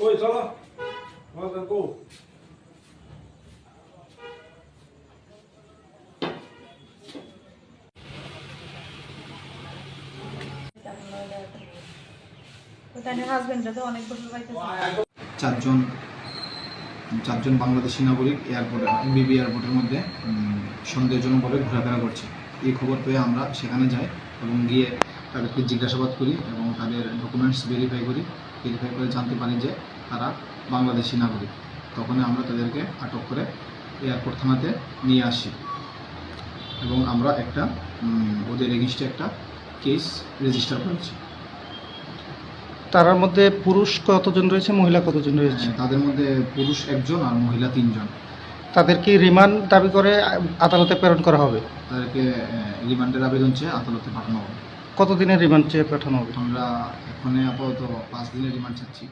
কই চলো কো তাদের হাজবেন্ডরা তো অনেক চারজন চারজন বাংলাদেশি নাগরিক এয়ারপোর্টে বিবি এয়ারপোর্টের মধ্যে সন্দেহজনকভাবে ঘোরাফেরা করছে। এই খবর পেয়ে আমরা সেখানে যাই এবং গিয়ে তাদেরকে জিজ্ঞাসাবাদ করি এবং তাদের ডকুমেন্টস ভেরিফাই করি। ভেরিফাই করে জানতে পারি যে তারা বাংলাদেশি নাগরিক। তখনই আমরা তাদেরকে আটক করে এয়ারপোর্ট থানাতে নিয়ে আসি। এবং আমরা একটা ওদের এগেনস্টে একটা কেস রেজিস্টার করেছি। তার মধ্যে পুরুষ কতজন রয়েছে মহিলা কতজন রয়েছে? তাদের মধ্যে পুরুষ একজন আর মহিলা তিনজন। তাদেরকে রিমান্ড দাবি করে আদালতে প্রেরণ করা হবে? তাদেরকে রিমান্ডের আবেদন চেয়ে আদালতে পাঠানো হবে। কতদিনের রিমান্ড চেয়ে পাঠানো হবে? আমরা এখানে আপাতত পাঁচ দিনের রিমান্ড চাচ্ছি।